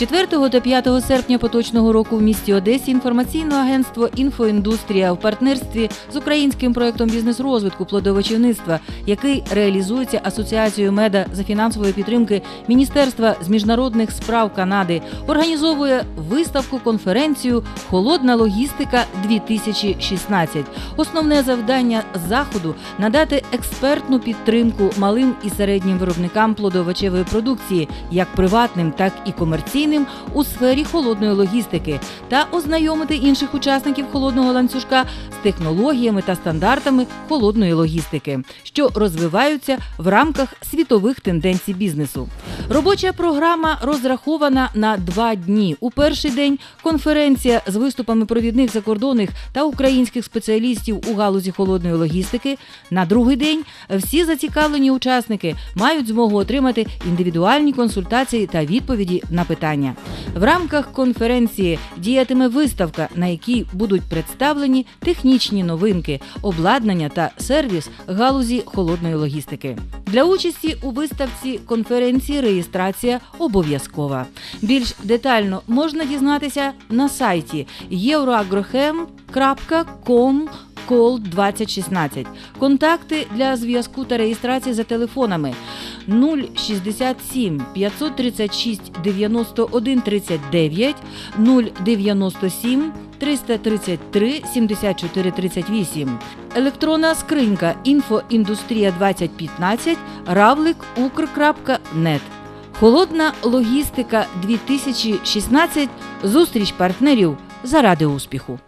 4 та 5 серпня поточного року в місті Одесі інформаційне агентство Інфоіндустрія в партнерстві з українським проектом бізнес-розвитку плодовочівництва, який реалізується Асоціацією меда за фінансової підтримки Міністерства з міжнародних справ Канади, організовує виставку конференцію Холодна логістика 2016 Основне завдання заходу надати експертну підтримку малим і середнім виробникам плодовочевої продукції, як приватним, так і комерційним у сфері холодної логістики, та ознайомити інших учасників холодного ланцюжка з технологіями та стандартами холодної логістики, що розвиваються в рамках світових тенденцій бізнесу. Робоча програма розрахована на два дні. У перший день конференція з виступами провідних закордонних та українських спеціалістів у галузі холодної логістики. На другий день всі зацікавлені учасники мають змогу отримати індивідуальні консультації та відповіді на питання. В рамках конференції діятиме виставка, на якій будуть представлені технічні новинки, обладнання та сервіс галузі холодної логістики. Для участі у виставці конференції реєстрація обов'язкова. Більш детально можна дізнатися на сайті euroagrochem.com Call 2016. Контакти для зв'язку та реєстрації за телефонами 067 536 91 39 097 333 74 38. Електронна скринька інфоіндустрія 2015 равлик укр.нет. Холодна логістика 2016. Зустріч партнерів заради успіху.